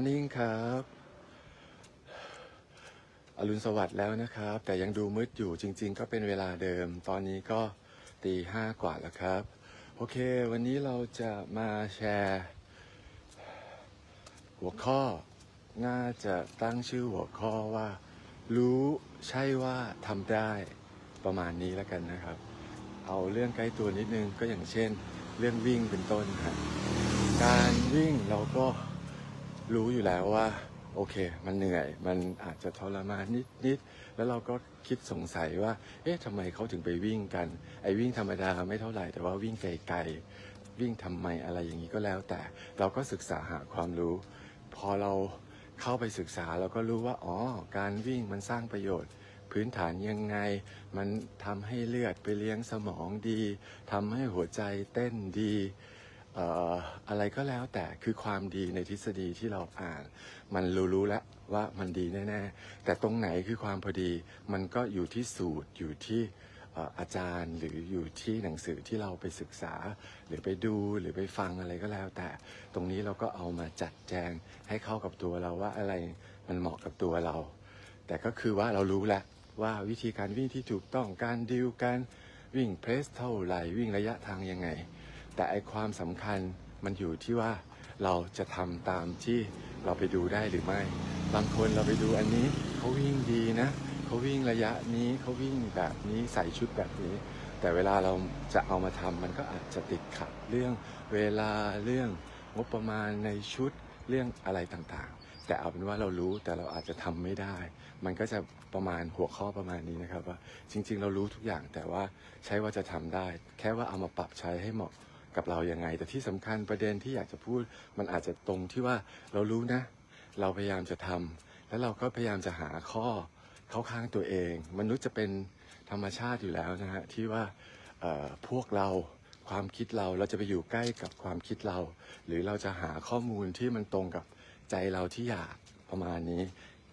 Morning ครับ อรุณสวัสดิ์แล้วนะครับ แต่ยังดูมืดอยู่จริง ๆ ก็เป็นเวลาเดิม ตอนนี้ก็ตีห้ากว่าแล้วครับ โอเค วันนี้เราจะมาแชร์ หัวข้อน่าจะตั้งชื่อหัวข้อว่า รู้ใช่ว่าทำได้ประมาณนี้แล้วกันนะครับ เอาเรื่องใกล้ตัวนิดนึงก็อย่างเช่น เรื่องวิ่งเป็นต้นครับการวิ่งเราก็ รู้อยู่แล้วว่า โอเค มันเหนื่อย มันอาจจะทรมานนิดนิดแล้วเราก็คิดสงสัยว่า เอ๊ะทำไมเขาถึงไปวิ่งกัน ไอ้วิ่งธรรมดาไม่เท่าไหร่ แต่ว่าวิ่งไกลๆวิ่งทำไมอะไรอย่างนี้ก็แล้ว แต่เราก็ศึกษาหาความรู้ พอเราเข้าไปศึกษาเราก็รู้ว่าอ๋อการวิ่งมันสร้างประโยชน์ พื้นฐานยังไง มันทำให้เลือดไปเลี้ยงสมองดีทำให้หัวใจเต้นดี อะไรก็แล้วแต่คือความดีในทฤษฎีที่เราอ่าน มันรู้ๆแล้วว่ามันดีแน่ๆ แต่ตรงไหนคือความพอดีมันก็อยู่ที่สูตรอยู่ที่เอ่ออาจารย์หรืออยู่ที่หนังสือที่เราไปศึกษา หรือไปดูหรือไปฟังอะไรก็แล้ว แต่ตรงนี้เราก็เอามาจัดแจงให้เข้ากับตัวเราว่าอะไรมันเหมาะกับตัวเรา แต่ก็คือว่าเรารู้แล้วว่าวิธีการวิ่งที่ถูกต้องการดิวการวิ่งเพรสเท่าไหร่วิ่งระยะทางยังไง แต่ไอความสำคัญมันอยู่ที่ว่าเราจะทำตามที่เราไปดูได้หรือไม่ บางคนเราไปดูอันนี้เขาวิ่งดีนะเขาวิ่งระยะนี้เขาวิ่งแบบนี้ใส่ชุดแบบนี้ แต่เวลาเราจะเอามาทำมันก็อาจจะติดขัดเรื่องเวลาเรื่องงบประมาณในชุดเรื่องอะไรต่างๆ แต่เอาเป็นว่าเรารู้แต่เราอาจจะทำไม่ได้ มันก็จะประมาณหัวข้อประมาณนี้นะครับว่าจริงๆ เรารู้ทุกอย่างแต่ว่าใช้ว่าจะทำได้ แค่ว่าเอามาปรับใช้ให้เหมาะ กับเรายังไง แต่ที่สำคัญประเด็นที่อยากจะพูดมันอาจจะตรงที่ว่าเรารู้นะ เราพยายามจะทำแล้วเราก็พยายามจะหาข้อเข้าข้างตัวเอง มนุษย์จะเป็นธรรมชาติอยู่แล้วนะฮะที่ว่าพวกเราความคิดเราเราจะไปอยู่ใกล้กับความคิดเรา หรือเราจะหาข้อมูลที่มันตรงกับใจเราที่อยากประมาณนี้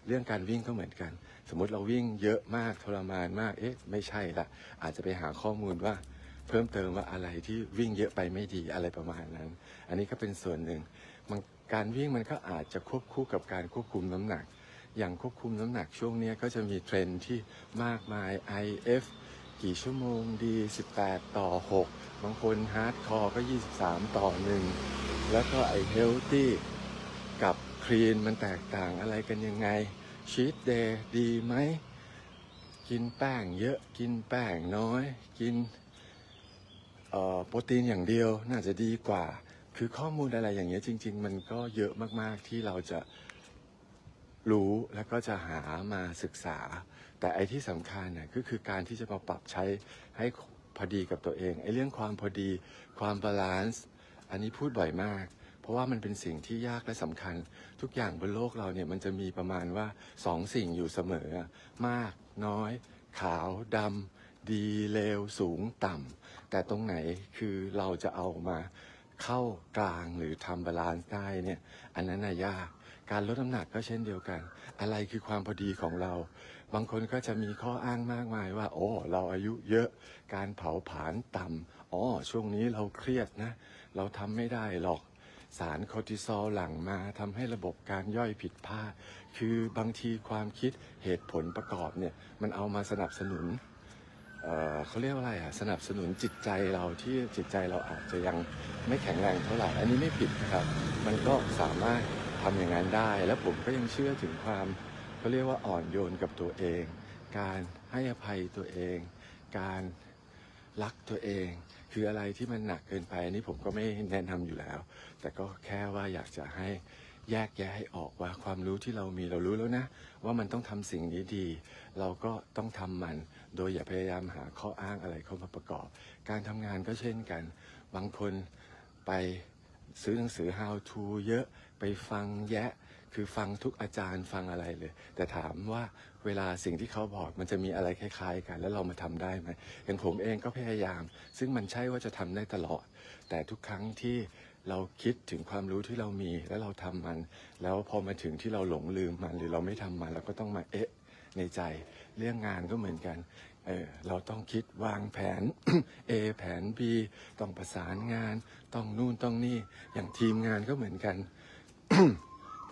เรื่องการวิ่งก็เหมือนกัน สมมติเราวิ่งเยอะมากทรมานมากเอ๊ะไม่ใช่ละอาจจะไปหาข้อมูลว่า เพิ่มเติมว่าอะไรที่วิ่งเยอะไปไม่ดีอะไรประมาณนั้น อันนี้ก็เป็นส่วนหนึ่งมันการวิ่งมันก็อาจจะควบคู่กับการควบคุมน้ำหนัก อย่างควบคุมน้ำหนักช่วงนี้ก็จะมีเทรนที่มากมาย IF กี่ชั่วโมงดี 18 ต่อ 6 บางคนฮาร์ดคอร์ก็ 23 ต่อ 1 แล้วก็ไอเฮลตี้กับคลีนมันแตกต่างอะไรกันยังไงชีตเดย์ดีไหม กินแป้งเยอะกินแป้งน้อยกิน โปรตีนอย่างเดียวน่าจะดีกว่า คือข้อมูลอะไรอย่างเงี้ยจริง ๆ มันก็เยอะมากๆที่เราจะรู้แล้วก็จะหามาศึกษา แต่ไอ้ที่สำคัญน่ะก็คือการที่จะมาปรับใช้ให้พอดีกับตัวเองไอ้เรื่องความพอดีความบาลานซ์อันนี้พูดบ่อยมาก เพราะว่ามันเป็นสิ่งที่ยากและสำคัญ ทุกอย่างบนโลกเราเนี่ยมันจะมีประมาณว่าสองสิ่งอยู่เสมอ มากน้อย ขาวดำ ดีเลวสูงต่ำ แต่ตรงไหนคือเราจะเอามาเข้ากลางหรือทำบาลานซ์ได้เนี่ย อันนั้นน่ะยาก การลดน้ำหนักก็เช่นเดียวกัน อะไรคือความพอดีของเรา บางคนก็จะมีข้ออ้างมากมายว่า โอ้ เราอายุเยอะ การเผาผลาญต่ำ อ๋อ ช่วงนี้เราเครียดนะ เราทำไม่ได้หรอก สารคอร์ติซอลหลั่งมาทำให้ระบบการย่อยผิดพลาด คือบางทีความคิดเหตุผลประกอบเนี่ย มันเอามาสนับสนุน เขาเรียกว่าอะไรอะสนับสนุนจิตใจเราที่จิตใจเราอาจจะยังไม่แข็งแรงเท่าไหร่ อันนี้ไม่ผิดนะครับ มันก็สามารถทำอย่างนั้นได้ แล้วผมก็ยังเชื่อถึงความเขาเรียกว่าอ่อนโยนกับตัวเอง การให้อภัยตัวเอง การรักตัวเอง คืออะไรที่มันหนักเกินไปอันนี้ผมก็ไม่แนะนำอยู่แล้ว แต่ก็แค่ว่าอยากจะให้แยกแยะให้ออกว่าความรู้ที่เรามีเรารู้แล้วนะ ว่ามันต้องทำสิ่งนี้ดี เราก็ต้องทำมัน โดยอย่าพยายามหาข้ออ้างอะไรเข้ามาประกอบ การทำงานก็เช่นกัน บางคนไปซื้อหนังสือ how to เยอะไปฟังแยะ คือฟังทุกอาจารย์ฟังอะไรเลย แต่ถามว่าเวลาสิ่งที่เขาบอกมันจะมีอะไรคล้ายๆ กัน แล้วเรามาทำได้ไหมอย่างผมเองก็พยายาม ซึ่งมันใช่ว่าจะทำได้ตลอด แต่ทุกครั้งที่เราคิดถึงความรู้ที่เรามีแล้วเราทำมัน แล้วพอมาถึงที่เราหลงลืมมันหรือเราไม่ทำมันเราก็ต้องมาเอ๊ะ ในใจ เรื่องงานก็เหมือนกัน เออเราต้องคิดวางแผน A แผน B ต้องประสานงาน ต้องนู่นต้องนี่ อย่างทีมงานก็เหมือนกัน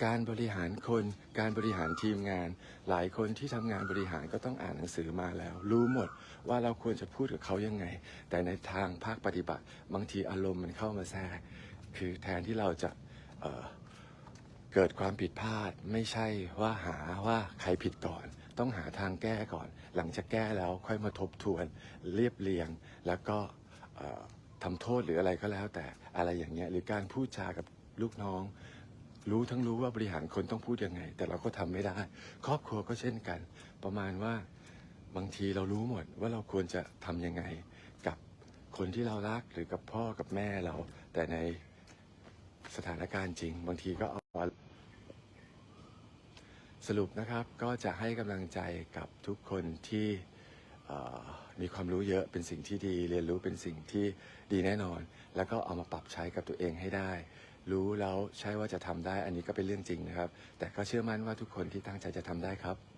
การบริหารคน การบริหารทีมงาน หลายคนที่ทำงานบริหารก็ต้องอ่านหนังสือมาแล้ว รู้หมดว่าเราควรจะพูดกับเขายังไง แต่ในทางภาคปฏิบัติ บางทีอารมณ์มันเข้ามาแทรก คือแทนที่เราจะเเกิดความผิดพลาดไม่ใช่ว่าหาว่าใครผิดก่อน ต้องหาทางแก้ก่อน หลังจากแก้แล้วค่อยมาทบทวนเรียบเรียง แล้วก็ทำโทษหรืออะไรก็แล้ว แต่อะไรอย่างเงี้ยหรือการพูดจากับลูกน้อง รู้ทั้งรู้ว่าบริหารคนต้องพูดยังไง แต่เราก็ทำไม่ได้ ครอบครัวก็เช่นกัน ประมาณว่าบางทีเรารู้หมดว่าเราควรจะทำยังไง กับคนที่เรารักหรือกับพ่อกับแม่เรา แต่ในสถานการณ์จริง บางทีก็เอา สรุปนะครับก็จะให้กำลังใจกับทุกคนที่มีความรู้เยอะเป็นสิ่งที่ดี เรียนรู้เป็นสิ่งที่ดีแน่นอน แล้วก็เอามาปรับใช้กับตัวเองให้ได้ รู้แล้วใช่ว่าจะทำได้อันนี้ก็เป็นเรื่องจริงนะครับ แต่ก็เชื่อมั่นว่าทุกคนที่ตั้งใจจะทำได้ครับ